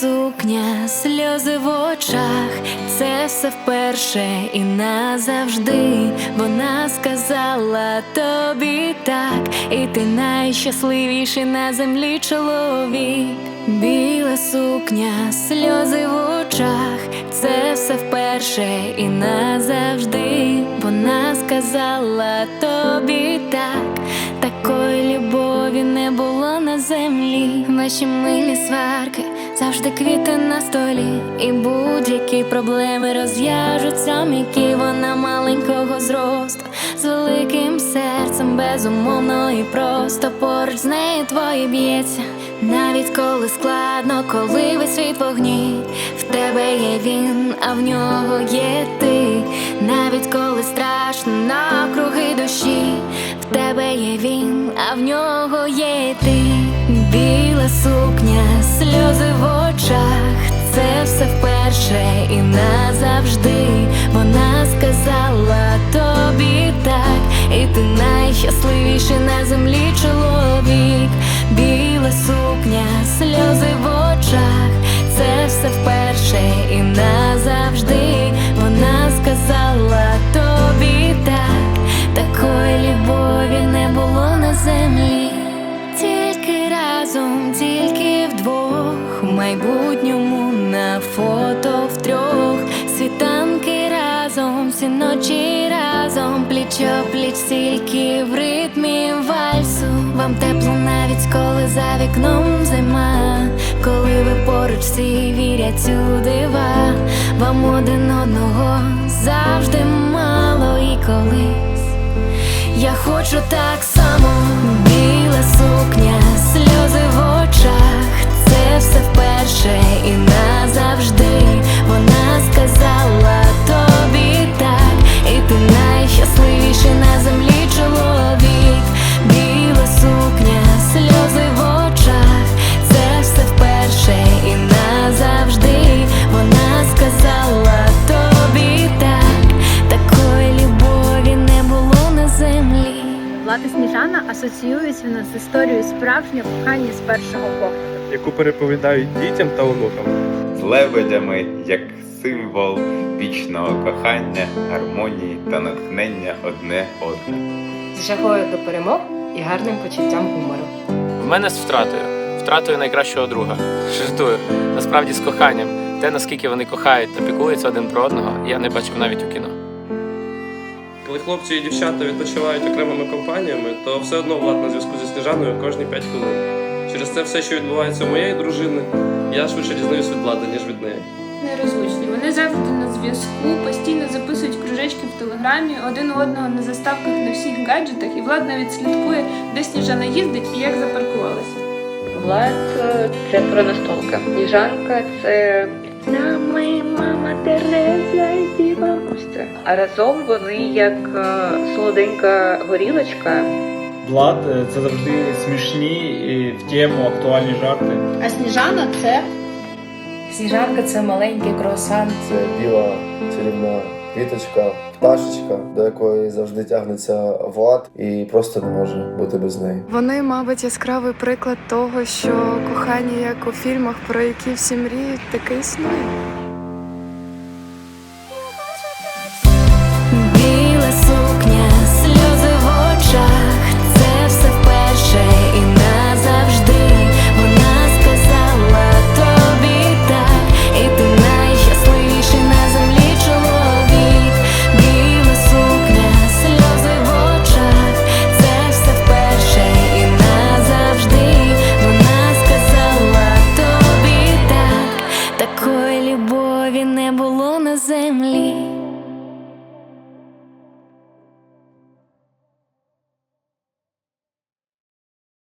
сукня, сльози в очах, це все вперше і назавжди. Вона сказала тобі так, і ти найщасливіший на землі чоловік. Біла сукня, сльози в очах, це все вперше і назавжди. Вона сказала тобі так, такої любові не було на землі. Ваші милі сварки, завжди квіти на столі, і будь-які проблеми розв'яжуться м'які вона маленького зросту, з великим серцем, безумовно і просто поруч з нею твоє б'ється. Навіть коли складно, коли весь світ вогні, в тебе є він, а в нього є ти. Навіть коли страшно навкруги душі, в тебе є він, а в нього є ти. Біла сукня, сльози в очах, це все вперше і назавжди. Вона сказала тобі так, і ти найщасливіший на землі чоловік. Майбутньому на фото втрьох, світанки разом, всі ночі разом, пліч пліч, тільки в ритмі вальсу. Вам тепло навіть коли за вікном зима, коли ви поруч всі вірять у дива, вам один одного завжди мало і колись. Я хочу так само, асоціюється в нас з історією справжнього кохання з першого погляду. яку переповідають дітям та онукам. з лебедями як символ вічного кохання, гармонії та натхнення одне одне. з жагою до перемог і гарним почуттям гумору. В мене з втратою, втратою найкращого друга. Жартую, насправді з коханням. Те, наскільки вони кохають та піклуються один про одного, я не бачив навіть у кіно. Коли хлопці і дівчата відпочивають окремими компаніями, то все одно влад на зв'язку зі Сніжаною кожні 5 хвилин. Через це все, що відбувається у моєї дружини, я швидше дізнаюсь від влади, ніж від неї. Нерозлучні. Вони завжди на зв'язку, постійно записують кружечки в телеграмі, один у одного на заставках на всіх гаджетах, і влад навіть слідкує, де Сніжана їздить і як запаркувалася. Влад е, це про настолка. Сніжанка це Нами, мама Тереза. А разом вони як е, солоденька горілочка. Влад е, це завжди смішні і в тему актуальні жарти. А Сніжана це Сніжанка це маленький круасан. Це біла чарівна квіточка, пташечка, до якої завжди тягнеться влад і просто не може бути без неї. Вони, мабуть, яскравий приклад того, що кохання, як у фільмах, про які всі мріють, таке існує. Було на землі.